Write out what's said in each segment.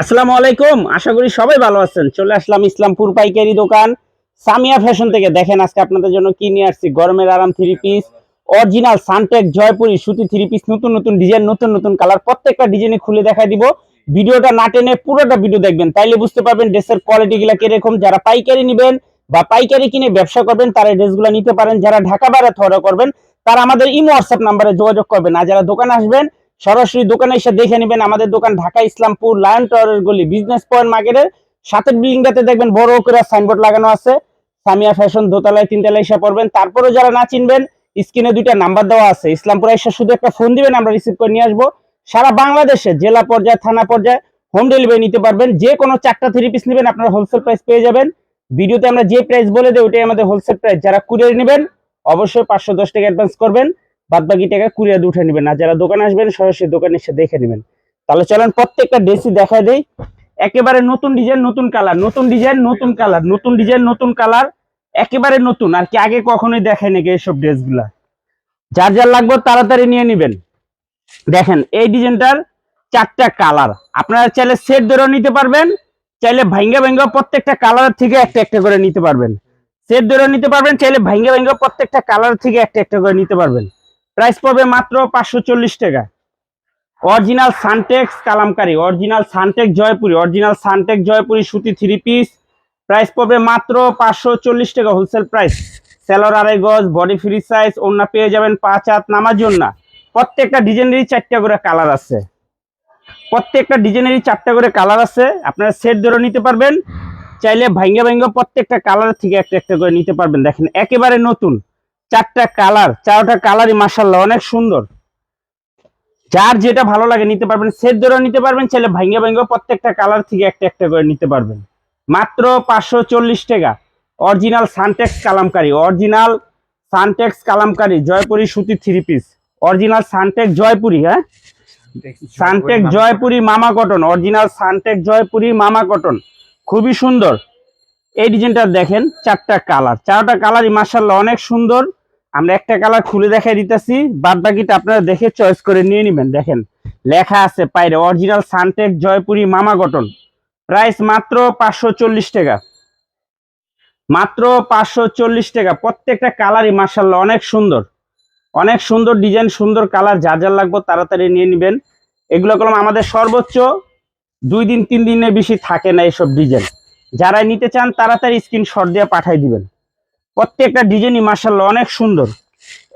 আসসালামু আলাইকুম। আশা করি সবাই ভালো আছেন। চলে আসলাম ইসলামপুর পাইকারি দোকান। সামিয়া ফ্যাশন থেকে দেখেন আজকে আপনাদের জন্য কি নিয়ে আসছি। গরমের আরাম থ্রি পিস অরিজিনাল সানটেক জয়পুরি সুতি থ্রি পিস নতুন নতুন ডিজাইন নতুন নতুন কালার প্রত্যেকটা ডিজাইনে খুলে দেখা দিব। ভিডিওটা না টেনে পুরোটা ভিডিও দেখবেন। তাইলে বুঝতে পারবেন ড্রেসের কোয়ালিটি গুলা কীরকম। যারা পাইকারি নেবেন বা পাইকারি কিনে ব্যবসা করবেন, তারা ড্রেসগুলো নিতে পারেন। যারা ঢাকা বাইরে অর্ডার করবেন, তারা আমাদের ইমো হোয়াটসঅ্যাপ নাম্বারে যোগাযোগ করবেন। আর যারা দোকানে আসবেন সরাসরি দোকানে এসে দেখে নেবেন আমাদের দোকান ঢাকা ইসলামপুর লায়ন টাওয়ারের গলি, বিজনেস পয়েন্ট মার্কেটের সাতের বিল্ডিংটাতে দেখবেন বড় করে সাইনবোর্ড লাগানো আছে। সামিয়া ফ্যাশন, দোতলায়, তিনতলায় এসে পড়বেন। তারপরে যারা না চিনবেন, স্ক্রিনে দুইটা নাম্বার দেওয়া আছে। ইসলামপুর এসে শুধু একটা ফোন দিবেন, আমরা রিসিভ করে নিয়ে আসব। সারা বাংলাদেশে, জেলা পর্যায়ে, থানা পর্যায়ে হোম ডেলিভারি নিতে পারবেন। যে কোনো চারটা থ্রি পিস নেবেন, আপনারা হোলসেল প্রাইস পেয়ে যাবেন। ভিডিওতে আমরা যে প্রাইস বলে দেই, ওটাই আমাদের হোলসেল প্রাইস যারা কুরিয়ার নেবেন, অবশ্যই পাঁচশো দশ টাকা অ্যাডভান্স করবেন। বাদ বাকি টাকা কুরিয়ার উঠে নেবেন। আর যারা দোকানে আসবেন, সরাসরি দোকানে এসে দেখে নেবেন। তাহলে চলেন প্রত্যেকটা ড্রেসই দেখায় দেই। একেবারে নতুন ডিজাইন নতুন কালার নতুন ডিজাইন নতুন কালার নতুন ডিজাইন নতুন কালার একেবারে নতুন। আর কি আগে কখনোই দেখায় নাকি এইসব ড্রেসগুলা যার যার লাগবে তাড়াতাড়ি নিয়ে নেবেন। দেখেন, এই ডিজাইনটার চারটা কালার আপনারা চাইলে সেট ধরেও নিতে পারবেন, চাইলে ভাঙ্গা ভাঙ্গা প্রত্যেকটা কালার থেকে একটা একটা করে নিতে পারবেন। সেট ধরেও নিতে পারবেন, চাইলে ভাঙ্গা ভাঙ্গা প্রত্যেকটা কালার থেকে একটা একটা করে নিতে পারবেন। প্রাইস পড়বে মাত্র পাঁচশো চল্লিশ টাকা। অরিজিনাল সানটেক্স কালামকারি, অরিজিনাল সানটেক জয়পুরি, অরিজিনাল সানটেক জয়পুরি সুতি থ্রি পিস প্রাইস পড়বে মাত্র পাঁচশো চল্লিশ টাকা হোলসেল প্রাইস সেলর আড়াই গজ বডি ফ্রি সাইজ অন্য পেয়ে যাবেন পাঁচ হাত নামার জন্য প্রত্যেকটা ডিজাইনেরই চারটা করে কালার আছে। প্রত্যেকটা ডিজাইনেরই চারটা করে কালার আছে। আপনারা সেট ধরে নিতে পারবেন। চাইলে ভাঙ্গা ভাঙ্গা প্রত্যেকটা কালার থেকে একটা একটা করে নিতে পারবেন। দেখেন, একেবারে নতুন। চারটা কালার, চারটা কালারই মাসাল্লাহ অনেক সুন্দর। যার যেটা ভালো লাগে নিতে পারবেন, সেট ধরে নিতে পারবেন, ছেলে ভাঙ্গা ভাঙ্গা প্রত্যেকটা কালার থেকে একটা একটা করে নিতে পারবেন। মাত্র পাঁচশো চল্লিশ টাকা। Original Suntex Kalamkari, original Suntex Kalamkari, Jaipuri সুতি থ্রি পিস অরিজিনাল সানটেক জয়পুরি হ্যাঁ? সানটেক জয়পুরি মামা কটন, অরিজিনাল সানটেক জয়পুরি মামা কটন। খুবই সুন্দর। এই ডিজাইনটা দেখেন, চারটা কালার, চারটা কালারই মাসাল্লাহ অনেক সুন্দর। আমরা একটা কালার খুলে দেখাই দিতেছি। বাদ বাকিটা আপনারা দেখে চয়েস করে নিয়ে নেবেন, দেখেন। লেখা আছে পাইরে অরিজিনাল সানটেক জয়পুরি মামা কটন প্রাইস মাত্র পাঁচশো চল্লিশ টাকা। মাত্র পাঁচশো চল্লিশ টাকা। প্রত্যেকটা কালারই মাসাল্লাহ অনেক সুন্দর। অনেক সুন্দর ডিজাইন সুন্দর কালার, যা যা লাগবে তাড়াতাড়ি নিয়ে নেবেন। এগুলো কলম আমাদের সর্বোচ্চ দুই দিন, তিন দিনের বেশি থাকে না এসব ডিজাইন যারা নিতে চান তাড়াতাড়ি স্ক্রিনশট দিয়ে পাঠাই দিবেন। প্রত্যেকটা ডিজাইনই মার্শাল্লাহ অনেক সুন্দর।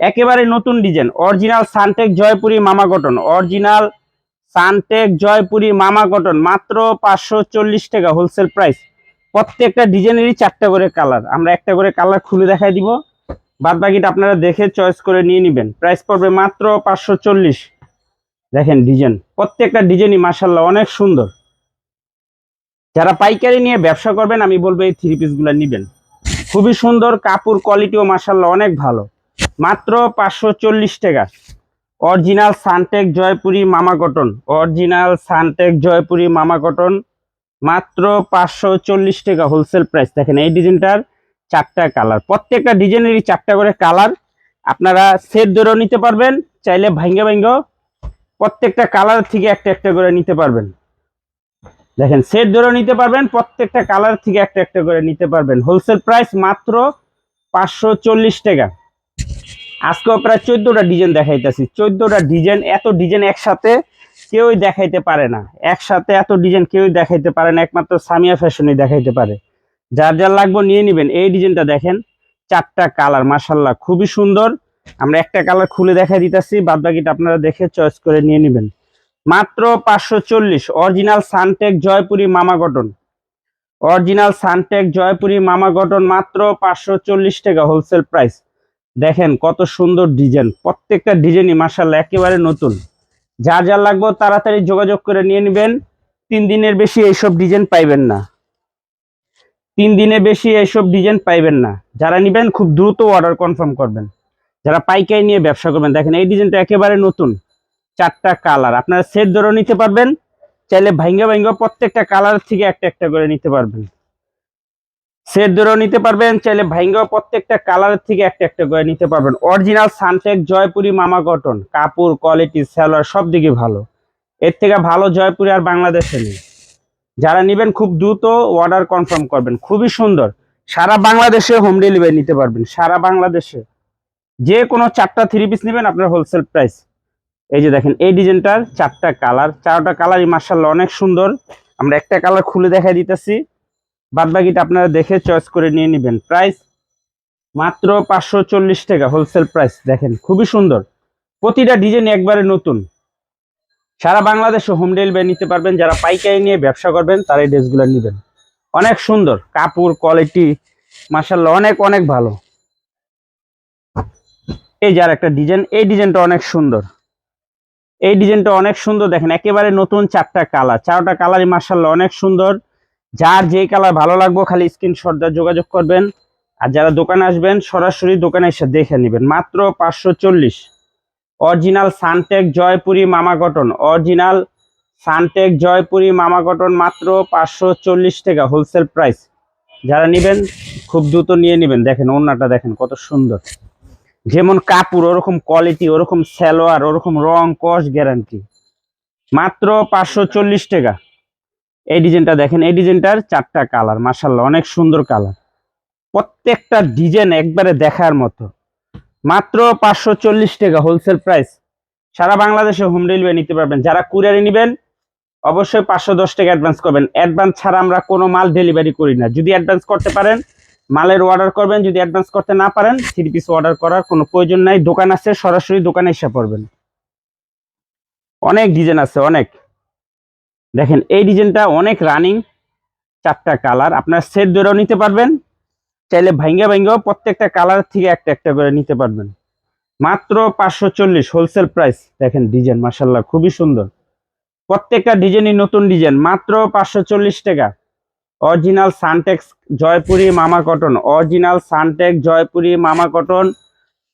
একেবারে নতুন ডিজাইন অরিজিনাল সানটেক জয়পুরি মামা কটন অরিজিনাল সানটেক জয়পুরি মামা কটন মাত্র পাঁচশো চল্লিশ টাকা হোলসেল প্রাইস প্রত্যেকটা ডিজাইনেরই চারটা করে কালার আমরা একটা করে কালার খুলে দেখাই দিব। বাদ বাকিটা আপনারা দেখে চয়েস করে নিয়ে নেবেন। প্রাইস পড়বে মাত্র পাঁচশো চল্লিশ। দেখেন ডিজাইন প্রত্যেকটা ডিজাইনই মার্শাল্লাহ অনেক সুন্দর। যারা পাইকারি নিয়ে ব্যবসা করবেন, আমি বলব এই থ্রি পিসগুলো নেবেন। খুবই সুন্দর, কাপড় কোয়ালিটিও মার্শাল্লাহ অনেক ভালো। মাত্র পাঁচশো চল্লিশ টাকা। অরিজিনাল সানটেক জয়পুরি মামা কটন অরিজিনাল সানটেক জয়পুরি মামা কটন মাত্র পাঁচশো চল্লিশ টাকা হোলসেল প্রাইস দেখেন এই ডিজাইনটার চারটা কালার প্রত্যেকটা ডিজাইনেরই চারটা করে কালার আপনারা সেট ধরেও নিতে পারবেন, চাইলে ভাঙ্গে ভাঙ্গে প্রত্যেকটা কালার থেকে একটা একটা করে নিতে পারবেন। দেখেন সেট ধরে নিতে পারবেন, প্রত্যেকটা কালার থেকে একটা একটা করে নিতে পারবেন। হোলসেল প্রাইস মাত্র পাঁচশো চল্লিশ টাকা। আজকেও প্রায় চোদ্দটা ডিজাইন দেখাইতেছি। চোদ্দটা ডিজাইন এত ডিজাইন একসাথে কেউই দেখাইতে পারে না। একসাথে এত ডিজাইন কেউই দেখাইতে পারে না, একমাত্র সামিয়া ফ্যাশনই দেখাইতে পারে। যার যার লাগবে নিয়ে নেবেন। এই ডিজাইনটা দেখেন, চারটা কালার মাসাল্লাহ খুবই সুন্দর। আমরা একটা কালার খুলে দেখা দিতেছি বাদ বাকিটা আপনারা দেখে চয়েস করে নিয়ে নেবেন। মাত্র পাঁচশো চল্লিশ। অরিজিনাল সানটেক জয়পুরি মামা কটন অরিজিনাল সানটেক জয়পুরি মামা কটন মাত্র পাঁচশো চল্লিশ টাকা হোলসেল প্রাইস। দেখেন কত সুন্দর ডিজাইন। প্রত্যেকটা ডিজাইনই মাসাল্লাহ একেবারে নতুন। যা যা লাগবে তাড়াতাড়ি যোগাযোগ করে নিয়ে নেবেন। তিন দিনের বেশি এইসব ডিজাইন পাইবেন না। তিন দিনে বেশি এইসব ডিজাইন পাইবেন না। যারা নিবেন খুব দ্রুত অর্ডার কনফার্ম করবেন। যারা পাইকারি নিয়ে ব্যবসা করবেন, দেখেন এই ডিজাইনটা একেবারে নতুন। চারটা কালার। আপনারা সেট ধরেও নিতে পারবেন, চাইলে ভাঙ্গা ভাঙ্গা প্রত্যেকটা কালার থেকে একটা একটা করে নিতে পারবেন। সেট ধরেও নিতে পারবেন, চাইলে ভাঙ্গা প্রত্যেকটা কালার থেকে একটা একটা করে নিতে পারবেন। অরিজিনাল সানটেক জয়পুরি মামা কটন কাপড় কোয়ালিটি সেলার সব দিকে ভালো। এর থেকে ভালো জয়পুরি আর বাংলাদেশে নেই। যারা নেবেন খুব দ্রুত অর্ডার কনফার্ম করবেন, খুবই সুন্দর। সারা বাংলাদেশে হোম ডেলিভারি নিতে পারবেন, সারা বাংলাদেশে। যে কোনো চারটা থ্রি পিস নেবেন আপনার হোলসেল প্রাইস এই যে দেখেন, এই ডিজাইনটার চারটা কালার। চারটা কালারই মার্শাল্লাহ অনেক সুন্দর। আমরা একটা কালার খুলে দেখাই দিতেছি। বাদ বাকিটা আপনারা দেখে চয়েস করে নিয়ে নেবেন। প্রাইস মাত্র পাঁচশো চল্লিশ টাকা হোলসেল প্রাইস দেখেন, খুবই সুন্দর। প্রতিটা ডিজাইন একবারে নতুন। সারা বাংলাদেশে হোম ডেলিভারি নিতে পারবেন। যারা পাইকারি নিয়ে ব্যবসা করবেন, তারা এই ড্রেসগুলো নেবেন। অনেক সুন্দর। কাপড় কোয়ালিটি মার্শাল্লাহ অনেক অনেক ভালো। এই যার একটা ডিজাইন এই ডিজাইনটা অনেক সুন্দর। এই ডিজাইনটা অনেক সুন্দর দেখেন, একেবারে নতুন চারটা কালার। চারটা কালারই মার্শাল্লাহ অনেক সুন্দর। যার যেই কালার ভালো লাগবে খালি স্ক্রিনশট দিয়ে যোগাযোগ করবেন। আর যারা দোকানে আসবেন, সরাসরি দোকানে এসে দেখে নেবেন। মাত্র পাঁচশো চল্লিশ। অরিজিনাল সানটেক জয়পুরি মামা কটন। অরিজিনাল সানটেক জয়পুরি মামা কটন মাত্র পাঁচশো চল্লিশ টাকা হোলসেল প্রাইস যারা নেবেন, খুব দ্রুত নিয়ে নেবেন। দেখেন, ওড়নাটা দেখেন কত সুন্দর। যেমন কাপড়, ওরকম কোয়ালিটি ওরকম সালোয়ার, ওরকম রং কস গ্যারান্টি মাত্র পাঁচশো চল্লিশ টাকা। এই ডিজাইনটা দেখেন, এই ডিজাইনটার চারটা কালার মাসাল্লাহ অনেক সুন্দর কালার প্রত্যেকটা ডিজাইন একবারে দেখার মতো। মাত্র পাঁচশো চল্লিশ টাকা হোলসেল প্রাইস সারা বাংলাদেশে হোম ডেলিভারি নিতে পারবেন। যারা কুরিয়ারে নেবেন, অবশ্যই পাঁচশো দশ টাকা অ্যাডভান্স করবেন। অ্যাডভান্স ছাড়া আমরা কোনো মাল ডেলিভারি করি না। যদি অ্যাডভান্স করতে পারেন মালের অর্ডার করবেন, যদি অ্যাডভান্স করতে না পারেন থ্রি পিস অর্ডার করার কোনো প্রয়োজন নাই। দোকান আছে, সরাসরি দোকানে এসে পড়বেন। অনেক ডিজাইন আছে, অনেক। দেখেন, এই ডিজাইনটা অনেক রানিং চারটা কালার আপনার সেট ধরেও নিতে পারবেন, চাইলে ভাঙ্গা ভাঙ্গাও প্রত্যেকটা কালার থেকে একটা একটা করে নিতে পারবেন। মাত্র পাঁচশো চল্লিশ হোলসেল প্রাইস দেখেন ডিজাইন মার্শাল্লাহ খুবই সুন্দর। প্রত্যেকটা ডিজাইনই নতুন ডিজাইন মাত্র পাঁচশো চল্লিশ টাকা। অরিজিনাল সানটেক্স জয়পুরি মামা কটন। অরিজিনাল সানটেক জয়পুরি মামা কটন,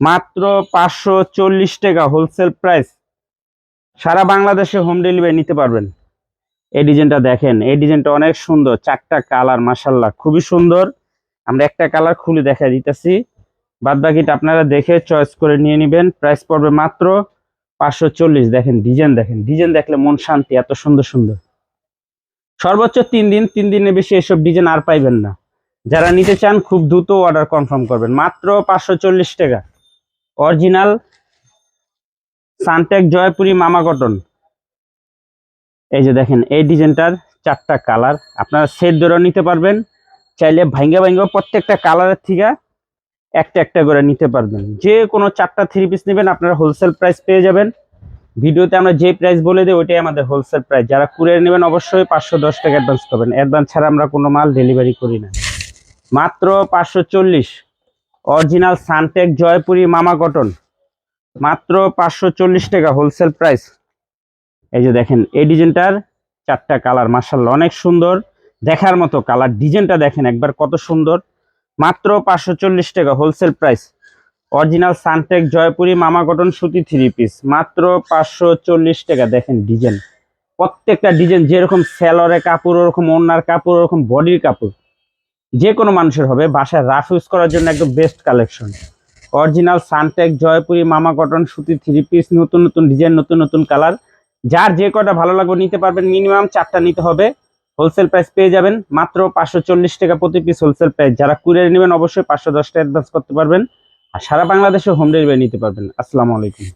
মাত্র পাঁচশো চল্লিশ টাকা হোলসেল প্রাইস সারা বাংলাদেশে হোম ডেলিভারি নিতে পারবেন। এই ডিজাইনটা দেখেন, এই ডিজাইনটা অনেক সুন্দর, চারটা কালার মাসাল্লাহ খুবই সুন্দর। আমরা একটা কালার খুলে দেখা দিতেছি। বাদ বাকিটা আপনারা দেখে চয়েস করে নিয়ে নেবেন। প্রাইস পড়বে মাত্র পাঁচশো চল্লিশ। দেখেন ডিজাইন দেখেন ডিজাইন দেখলে মন শান্তি, এত সুন্দর সুন্দর। সর্বোচ্চ তিন দিন, তিন দিনের বেশি এসব ডিজাইন আর পাইবেন না। যারা নিতে চান খুব দ্রুত অর্ডার কনফার্ম করবেন। মাত্র পাঁচশো চল্লিশ টাকা। অরিজিনাল সানটেক জয়পুরি মামা কটন এই যে দেখেন, এই ডিজাইনটার চারটা কালার। আপনারা সেট ধরেও নিতে পারবেন। চাইলে ভাঙ্গা ভাঙ্গা প্রত্যেকটা কালারের থেকে একটা একটা করে নিতে পারবেন। যে কোনো চারটা থ্রি পিস নেবেন, আপনারা হোলসেল প্রাইস পেয়ে যাবেন। ভিডিওতে আমরা যে প্রাইস বলে দিই, ওইটাই আমাদের হোলসেল প্রাইস যারা কুরিয়ার নেবেন, অবশ্যই পাঁচশো দশ টাকা অ্যাডভান্স করবেন অ্যাডভান্স ছাড়া আমরা কোনো মাল ডেলিভারি করি না। মাত্র পাঁচশো চল্লিশ। অরিজিনাল সানটেক জয়পুরি, মামা কটন। মাত্র পাঁচশো চল্লিশ টাকা হোলসেল প্রাইস এই যে দেখেন, এই ডিজাইনটার চারটা কালার মার্শাল অনেক সুন্দর। দেখার মতো কালার ডিজাইনটা দেখেন একবার কত সুন্দর। মাত্র পাঁচশো চল্লিশ টাকা হোলসেল প্রাইস অরিজিনাল সানটেক জয়পুরি মামা কটন সুতি থ্রি পিস মাত্র পাঁচশো চল্লিশ টাকা। দেখেন ডিজাইন প্রত্যেকটা ডিজাইন যেরকম স্যালোয়ারের কাপড়, ওরকম ওনার কাপড়, ওরকম বডির কাপড় যে কোনো মানুষের হবে, বাসায় রাফ ইউজ করার জন্য একদম বেস্ট কালেকশন অরিজিনাল সানটেক জয়পুরি মামা কটন সুতি থ্রি পিস নতুন নতুন ডিজাইন নতুন নতুন কালার যার যে কটা ভালো লাগবে নিতে পারবেন মিনিমাম চারটা নিতে হবে। হোলসেল প্রাইস পেয়ে যাবেন, মাত্র পাঁচশো চল্লিশ টাকা প্রতি পিস হোলসেল প্রাইস যারা কুরিয়ার নেবেন, অবশ্যই পাঁচশো দশ টাকা অ্যাডভান্স করতে পারবেন। আর সারা বাংলাদেশে হোম ডেলিভারি নিতে পারবেন আসসালামু আলাইকুম।